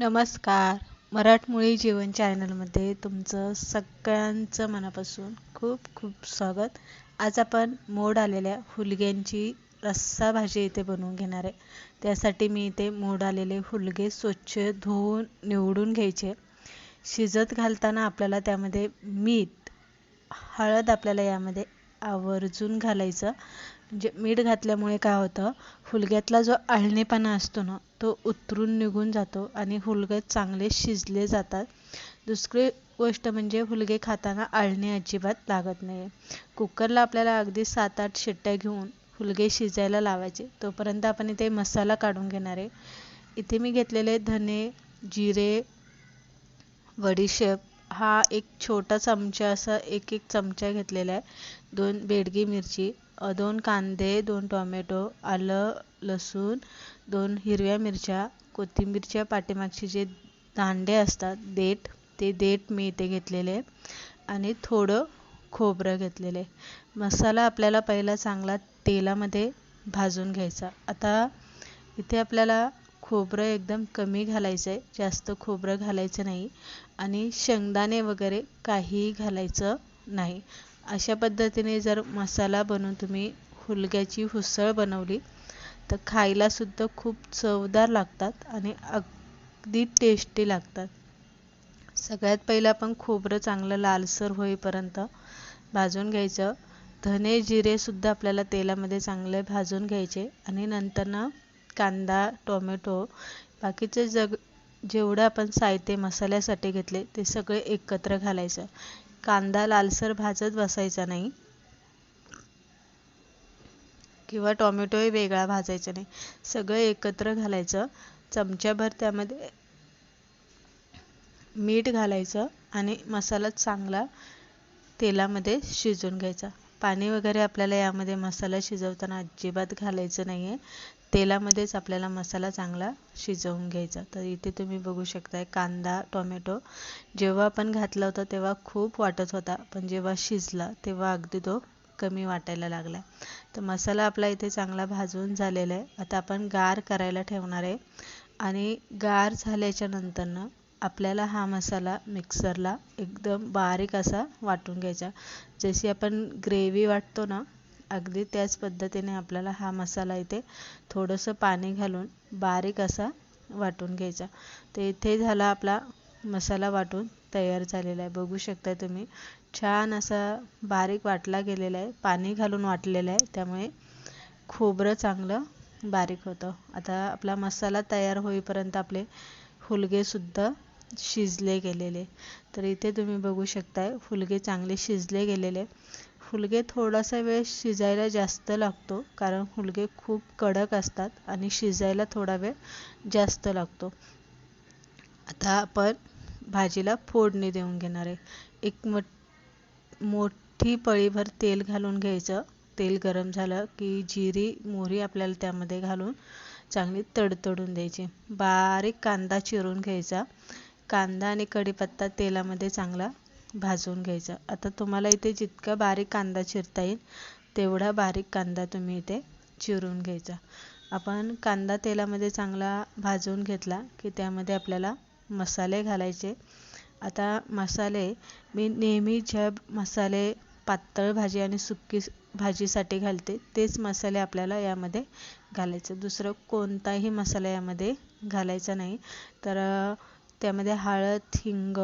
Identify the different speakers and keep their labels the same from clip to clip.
Speaker 1: नमस्कार. मराठमोळी जीवन चॅनलमध्ये तुमचं सगळ्यांचं मनापासून खूप खूप स्वागत. आज आपण मोड आलेल्या हुलग्यांची रस्सा भाजी इथे बनवून घेणार आहे. त्यासाठी मी इथे मोड आलेले हुलगे स्वच्छ धुवून निवडून घ्यायचे शिजत घालताना आपल्याला त्यामध्ये मीठ हळद आपल्याला यामध्ये आवर्जून घालायचं. म्हणजे मीठ घातल्यामुळे काय होतं हुलग्यातला जो आळणेपणा असतो ना तो उतरून निघून जातो आणि हुलगे चांगले शिजले जातात. दुसरी गोष्ट म्हणजे हुलगे खाताना आळणे अजिबात लागत नाही कुकरला आपल्याला अगदी सात आठ शिट्ट्या घेऊन हुलगे शिजायला लावायचे. तोपर्यंत आपण इथे मसाला काढून घेणार आहे. इथे मी घेतलेले धने जिरे बडीशेप हा एक छोटा चमचा असा एक एक चमचा घेतलेला आहे. दोन बेडगी मिरची दोन कांदे दोन टोमॅटो आलं लसूण दोन हिरव्या मिरच्या कोथिंबीरच्या पाठीमागचे जे दांडे असतात देठ ते देठ मी इथे घेतलेले आणि थोडं खोबरं घेतलेले मसाला आपल्याला पहिला चांगला तेलामध्ये भाजून घ्यायचा. आता इथे आपल्याला खोबरं एकदम कमी घालायचं आहे जास्त खोबरं घालायचं नाही. आणि शेंगदाणे वगैरे काहीही घालायचं नाही. अशा पद्धतीने जर मसाला बनवून तुम्ही हुलग्याची हुसळ बनवली तर खायलासुद्धा खूप चवदार लागतात आणि अगदी टेस्टी लागतात. सगळ्यात पहिलं आपण खोबरं चांगलं लालसर होईपर्यंत भाजून घ्यायचं. धने जिरेसुद्धा आपल्याला तेलामध्ये चांगले भाजून घ्यायचे आणि नंतरनं कांदा टोमॅटो बाकीचे जग जेवढं आपण साहित्य मसाल्यासाठी घेतले ते सगळे एकत्र घालायचं. कांदा लालसर भाजत बसायचा नाही. किंवा टोमॅटोही वेगळा भाजायचा नाही. सगळं एकत्र घालायचं. चमच्याभर त्यामध्ये मीठ घालायचं आणि मसाला चांगला तेलामध्ये शिजून घ्यायचा. पाणी वगैरे आपल्याला यामध्ये मसाला शिजवताना अजिबात घालायचं नाही आहे तेलामध्येच आपल्याला मसाला चांगला शिजवून घ्यायचा. तर इथे तुम्ही बघू शकताय कांदा टोमॅटो जेव्हा आपण घातला होता तेव्हा खूप वाटत होता. पण जेव्हा शिजला तेव्हा अगदी तो कमी वाटायला लागला. तर मसाला आपला इथे चांगला भाजून झालेला आहे. आता आपण गार करायला ठेवणार आहे. आणि गार झाल्याच्या नंतरनं आपल्याला हा मसाला मिक्सरला एकदम बारीक असा वाटून घ्यायचा. जशी आपण ग्रेव्ही वाटतो ना अगदी त्याच पद्धतीने आपल्याला हा मसाला इथे थोडंसं पाणी घालून बारीक असा वाटून घ्यायचा. तर इथे झाला आपला मसाला वाटून तयार झालेला आहे. बघू शकता तुम्ही छान असा बारीक वाटला गेलेला आहे. पाणी घालून वाटलेलं आहे. त्यामुळे खोबरं चांगलं बारीक होतं. आता आपला मसाला तयार होईपर्यंत आपले हुलगेसुद्धा शिजले गेलेले. तर इथे तुम्ही बघू शकताय फुलगे चांगले शिजले गेलेले. फुलगे थोडासा वेळ शिजायला जास्त लागतो कारण फुलगे खूप कडक असतात आणि शिजायला थोडा वेळ जास्त लागतो. आता आपण भाजीला फोडणी देऊन घेणार आहे. एक मट मोठी पळीभर तेल घालून घ्यायचं. तेल गरम झालं की जिरी मोहरी आपल्याला त्यामध्ये घालून चांगली तडतडून द्यायची. बारीक कांदा चिरून घ्यायचा. कांदा आणि कढीपत्ता तेलामध्ये चांगला भाजून घ्यायचा. आता तुम्हाला इथे जितका बारीक कांदा चिरता येईल तेवढा बारीक कांदा तुम्ही इथे चिरून घ्यायचा. आपण कांदा तेलामध्ये चांगला भाजून घेतला की त्यामध्ये आपल्याला मसाले घालायचे. आता मसाले मी नेहमी ज्या मसाले पातळ भाजी आणि सुकी भाजीसाठी घालते तेच मसाले आपल्याला यामध्ये घालायचे. दुसरं कोणताही मसाला यामध्ये घालायचा नाही. तर त्यामध्ये हळद हिंग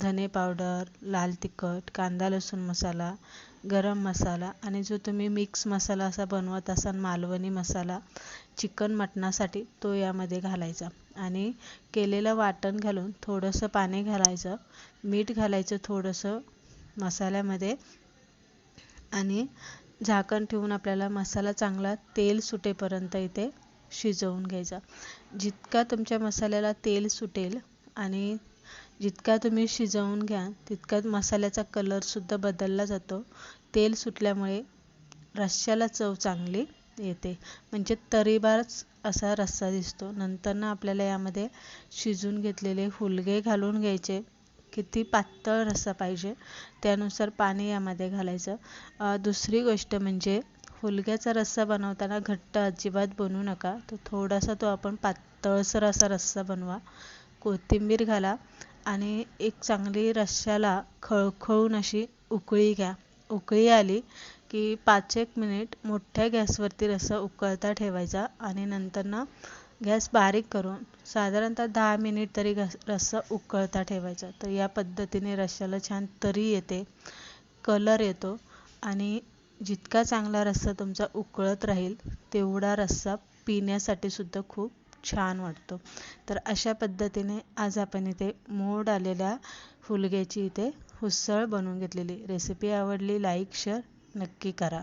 Speaker 1: धने पावडर लाल तिखट कांदा लसूण मसाला गरम मसाला आणि जो तुम्ही मिक्स मसाला असा बनवत असाल मालवणी मसाला चिकन मटणासाठी तो यामध्ये घालायचा. आणि केलेलं वाटण घालून थोडंसं पाणी घालायचं मीठ घालायचं थोडंसं मसाल्यामध्ये आणि झाकण ठेवून आपल्याला मसाला चांगला तेल सुटेपर्यंत इथे शिजवून घ्यायचा. जितका तुमच्या मसाल्याला तेल सुटेल आणि जितका तुम्ही शिजवून घ्या तितका मसाल्याचा कलरसुद्धा बदलला जातो. तेल सुटल्यामुळे रश्श्याला चव चांगली येते. म्हणजे तरीबारच असा रस्सा दिसतो. नंतर ना आपल्याला यामध्ये शिजून घेतलेले हुलगे घालून घ्यायचे. किती पातळ रस्सा पाहिजे त्यानुसार पाणी यामध्ये घालायचं. दुसरी गोष्ट म्हणजे हुलग्याचा रस्सा बनवताना घट्ट अजिबात बनवू नका. तो थोडासा तो आपण पातळसर असा रस्सा बनवा. कोथिंबीर घाला आणि एक चांगली रश्श्याला खळखळून अशी उकळी घ्या. उकळी आली की पाच एक मिनिट मोठ्या गॅसवरती रस्सा उकळता ठेवायचा आणि नंतर ना गॅस बारीक करून साधारणतः दहा मिनिट तरी घस रस्सा उकळता ठेवायचा. तर या पद्धतीने रश्श्याला छान तरी येते कलर येतो आणि जितका चांगला रस्सा तुमचा उकळत राहील तेवढा रस्सा पिण्यासाठी सुद्धा खूप छान वाटतो. तर अशा पद्धतीने आज आपण इथे मोड आलेल्या फुलग्याची इथे हुसळ बनवून घेतलेली रेसिपी आवडली लाईक शेअर नक्की करा.